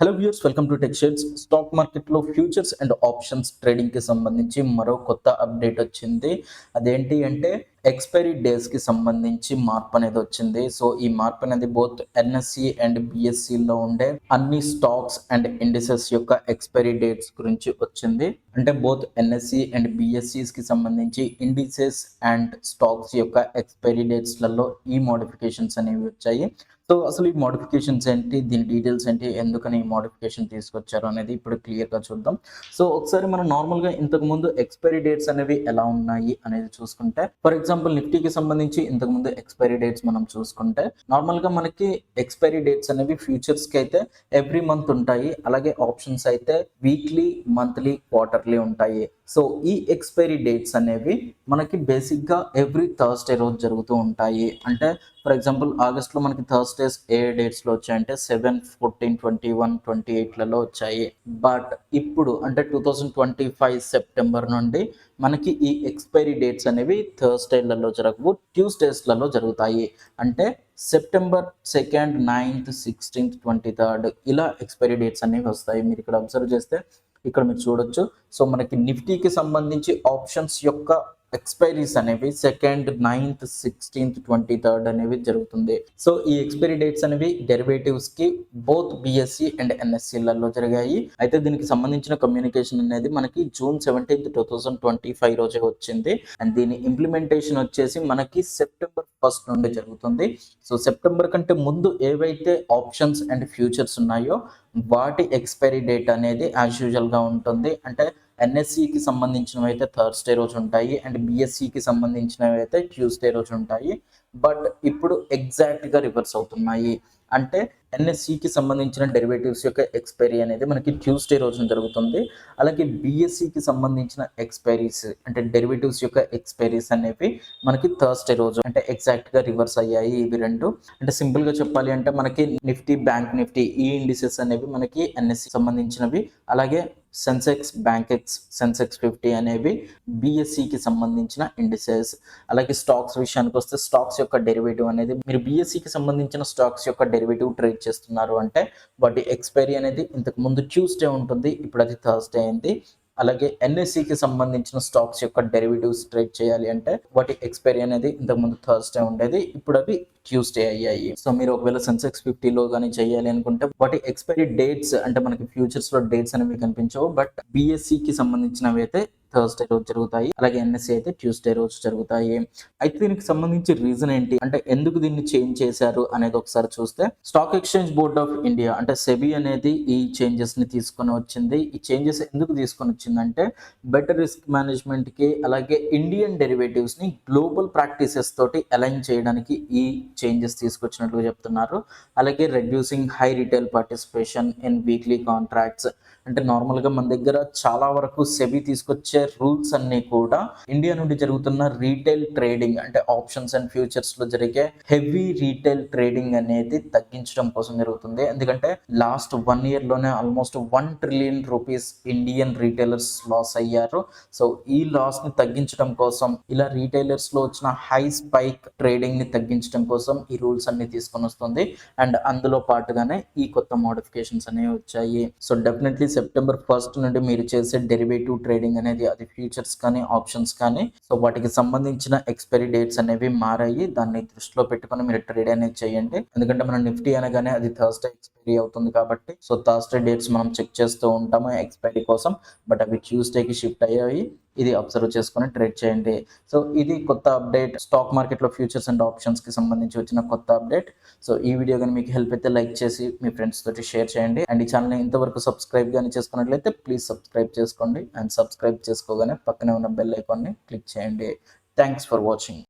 Hello viewers welcome to tech shares stock మార్కెట్లో futures and options ట్రేడింగ్కి సంబంధించి మరో కొత్త అప్డేట్ వచ్చింది. అదేంటి అంటే ఎక్స్పైరీ డేస్కి సంబంధించి మార్పు అనేది వచ్చింది. సో ఈ మార్పు అనేది బోత్ ఎన్ఎస్సి అండ్ బిఎస్సిలో ఉండే అన్ని స్టాక్స్ అండ్ ఇండిసెస్ యొక్క ఎక్స్పైరీ డేట్స్ గురించి వచ్చింది. అంటే బోత్ ఎన్ఎస్సి అండ్ బిఎస్సిస్కి సంబంధించి ఇండిసెస్ అండ్ స్టాక్స్ యొక్క ఎక్స్పైరీ డేట్స్లలో ఈ మోడిఫికేషన్స్ అనేవి వచ్చాయి. సో అసలు ఈ మోడిఫికేషన్స్ ఏంటి? దీని డీటెయిల్స్ ఏంటి? ఎందుకని ఈ మోడిఫికేషన్ తీసుకొచ్చారు అనేది ఇప్పుడు క్లియర్గా చూద్దాం. సో ఒకసారి మనం నార్మల్గా ఇంతకు ముందు ఎక్స్పైరీ డేట్స్ అనేవి ఎలా ఉన్నాయి అనేది చూసుకుంటే ఫర్ ఎగ్జాంపుల్ నిఫ్టీకి సంబంధించి ఇంతకు ముందు ఎక్స్పైరీ డేట్స్ మనం చూసుకుంటే నార్మల్గా మనకి ఎక్స్పైరీ డేట్స్ అనేవి ఫ్యూచర్స్కి అయితే ఎవ్రీ మంత్ ఉంటాయి. అలాగే ఆప్షన్స్ అయితే వీక్లీ మంత్లీ క్వార్టర్లీ ఉంటాయి. సో ఈ ఎక్స్పైరీ డేట్స్ అనేవి మనకి బేసిక్గా ఎవ్రీ థర్స్డే రోజు జరుగుతూ ఉంటాయి. అంటే ఫర్ ఎగ్జాంపుల్ ఆగస్ట్లో మనకి థర్స్డేస్ ఏ డేట్స్లో వచ్చాయంటే seven fourteen twenty one twenty ఎయిట్లలో వచ్చాయి. బట్ ఇప్పుడు అంటే two thousand twenty five September నుండి మనకి ఈ ఎక్స్పైరీ డేట్స్ అనేవి థర్స్డేలలో జరగవు ట్యూస్డేస్లలో జరుగుతాయి. అంటే September second ninth sixteenth twenty third ఇలా ఎక్స్పైరీ డేట్స్ అనేవి వస్తాయి. మీరు ఇక్కడ అబ్జర్వ్ చేస్తే ఇక్కడ మీరు చూడొచ్చు. సో మనకి నిఫ్టీకి సంబంధించి ఆప్షన్స్ యొక్క ఎక్స్పైరీస్ అనేవి second ninth sixteenth twenty third అనేవి జరుగుతుంది. సో ఈ ఎక్స్పైరీ డేట్స్ అనేవి డెరివేటివ్స్కి బోత్ బిఎస్సి అండ్ ఎన్ఎస్సిలలో జరిగాయి. అయితే దీనికి సంబంధించిన కమ్యూనికేషన్ అనేది మనకి June seventeenth two thousand twenty five రోజే వచ్చింది. అండ్ దీని ఇంప్లిమెంటేషన్ వచ్చేసి మనకి సెప్టెంబర్ ఫస్ట్ నుండి జరుగుతుంది. సో సెప్టెంబర్ కంటే ముందు ఏవైతే ఆప్షన్స్ అండ్ ఫ్యూచర్స్ ఉన్నాయో వాటి ఎక్స్పైరీ డేట్ అనేది యాజ్ యూజువల్గా ఉంటుంది. అంటే ఎన్ఎస్సికి సంబంధించినవి అయితే థర్స్డే రోజు ఉంటాయి అండ్ బిఎస్సికి సంబంధించినవి అయితే ట్యూస్డే రోజు ఉంటాయి. బట్ ఇప్పుడు ఎగ్జాక్ట్గా రివర్స్ అవుతున్నాయి. అంటే ఎన్ఎస్సికి సంబంధించిన డెరివేటివ్స్ యొక్క ఎక్స్పైరీ అనేది మనకి ట్యూస్డే రోజున జరుగుతుంది. అలాగే బిఎస్సికి సంబంధించిన ఎక్స్పైరీస్ అంటే డెరివేటివ్స్ యొక్క ఎక్స్పైరీస్ అనేవి మనకి థర్స్డే రోజు అంటే ఎగ్జాక్ట్గా రివర్స్ అయ్యాయి ఇవి రెండు. అంటే సింపుల్గా చెప్పాలి అంటే మనకి నిఫ్టీ బ్యాంక్ నిఫ్టీ ఈ ఇండిసెస్ అనేవి మనకి ఎన్ఎస్సి సంబంధించినవి. అలాగే సెన్సెక్స్ బ్యాంకెక్స్ సెన్సెక్స్ ఫిఫ్టీ అనేవి బిఎస్సికి సంబంధించిన ఇండిసెస్ అలాగే స్టాక్స్ విషయానికి వస్తే స్టాక్స్ యొక్క డెరివేటివ్ అనేది మీరు బిఎస్సికి సంబంధించిన స్టాక్స్ యొక్క డెరివేటివ్ ట్రేడ్ చేస్తున్నారు అంటే వాటి ఎక్స్పైరీ అనేది ఇంతకు ముందు ట్యూస్డే ఉంటుంది ఇప్పుడు అది థర్స్డే అయింది. అలాగే ఎన్ఎస్సికి సంబంధించిన స్టాక్స్ యొక్క డెరివేటివ్స్ ట్రేడ్ చేయాలి అంటే వాటి ఎక్స్పైరీ అనేది ఇంతకు ముందు థర్స్డే ఉండేది ఇప్పుడు అవి ట్యూస్డే అయ్యాయి. సో మీరు ఒకవేళ సెన్సెక్స్ ఫిఫ్టీలో కానీ చేయాలి అనుకుంటే వాటి ఎక్స్పైరీ డేట్స్ అంటే మనకి ఫ్యూచర్స్లో డేట్స్ అనేవి కనిపించవు బట్ బిఎస్సికి సంబంధించినవి అయితే థర్స్డే రోజు జరుగుతాయి. అలాగే ఎన్ఎస్సి అయితే ట్యూస్డే రోజు జరుగుతాయి. అయితే దీనికి సంబంధించి రీజన్ ఏంటి? అంటే ఎందుకు దీన్ని చేంజ్ చేశారు అనేది ఒకసారి చూస్తే stock exchange board of India అంటే సెబీ అనేది ఈ చేంజెస్ని తీసుకొని వచ్చింది. ఈ చేంజెస్ ఎందుకు తీసుకొని వచ్చిందంటే బెటర్ రిస్క్ మేనేజ్మెంట్కి అలాగే ఇండియన్ డెరివేటివ్స్ని గ్లోబల్ ప్రాక్టీసెస్ తోటి అలైన్ చేయడానికి ఈ చేంజెస్ తీసుకొచ్చినట్లు చెప్తున్నారు. అలాగే reducing high retail participation in weekly contracts. అంటే నార్మల్గా మన దగ్గర చాలా వరకు సెబీ తీసుకొచ్చే రూల్స్ అన్నీ కూడా ఇండియా నుండి జరుగుతున్న రీటైల్ ట్రేడింగ్ అంటే ఆప్షన్స్ అండ్ ఫ్యూచర్స్లో జరిగే హెవీ రీటైల్ ట్రేడింగ్ అనేది తగ్గించడం కోసం జరుగుతుంది. ఎందుకంటే last one ఇయర్లోనే almost one trillion rupees Indian retailers loss అయ్యారు. సో ఈ లాస్ని తగ్గించడం కోసం ఇలా రీటైలర్స్లో వచ్చిన హై స్పైక్ ట్రేడింగ్ని తగ్గించడం కోసం ఈ రూల్స్ అన్ని తీసుకొని వస్తుంది. అండ్ అందులో పాటుగానే ఈ కొత్త మోడిఫికేషన్స్ అనేవి వచ్చాయి. సో డెఫినెట్లీ సెప్టెంబర్ ఫస్ట్ నుండి మీరు చేసే డెరివేటివ్ ట్రేడింగ్ అనేది అది ఫ్యూచర్స్ కానీ ఆప్షన్స్ కానీ. సో వాటికి సంబంధించిన ఎక్స్పైరీ డేట్స్ అనేవి మారాయి. దాన్ని దృష్టిలో పెట్టుకొని మీరు ట్రేడ్ అనేది చేయండి. ఎందుకంటే మనం నిఫ్టీ అనగానే అది థర్స్డే ఎక్స్పైరీ అవుతుంది కాబట్టి. సో థర్స్డే డేట్స్ మనం చెక్ చేస్తూ ఉంటాము ఎక్స్పైరీ కోసం. బట్ అవి ట్యూస్డేకి షిఫ్ట్ అయ్యాయి. ఇది అబ్జర్వ్ చేసుకొని ట్రేడ్ చేయండి. సో ఇది కొత్త అప్డేట్ స్టాక్ మార్కెట్లో ఫ్యూచర్స్ అండ్ ఆప్షన్స్కి సంబంధించి వచ్చిన కొత్త అప్డేట్ సో ఈ వీడియో కానీ మీకు హెల్ప్ అయితే లైక్ చేసి మీ ఫ్రెండ్స్ తోటి షేర్ చేయండి. అండ్ ఈ ఛానల్ని ఇంతవరకు సబ్స్క్రైబ్ కానీ చేసుకున్నట్లయితే ప్లీజ్ సబ్స్క్రైబ్ చేసుకోండి. అండ్ సబ్స్క్రైబ్ చేసుకోగానే పక్కనే ఉన్న బెల్ ఐకాన్ని క్లిక్ చేయండి. Thanks for watching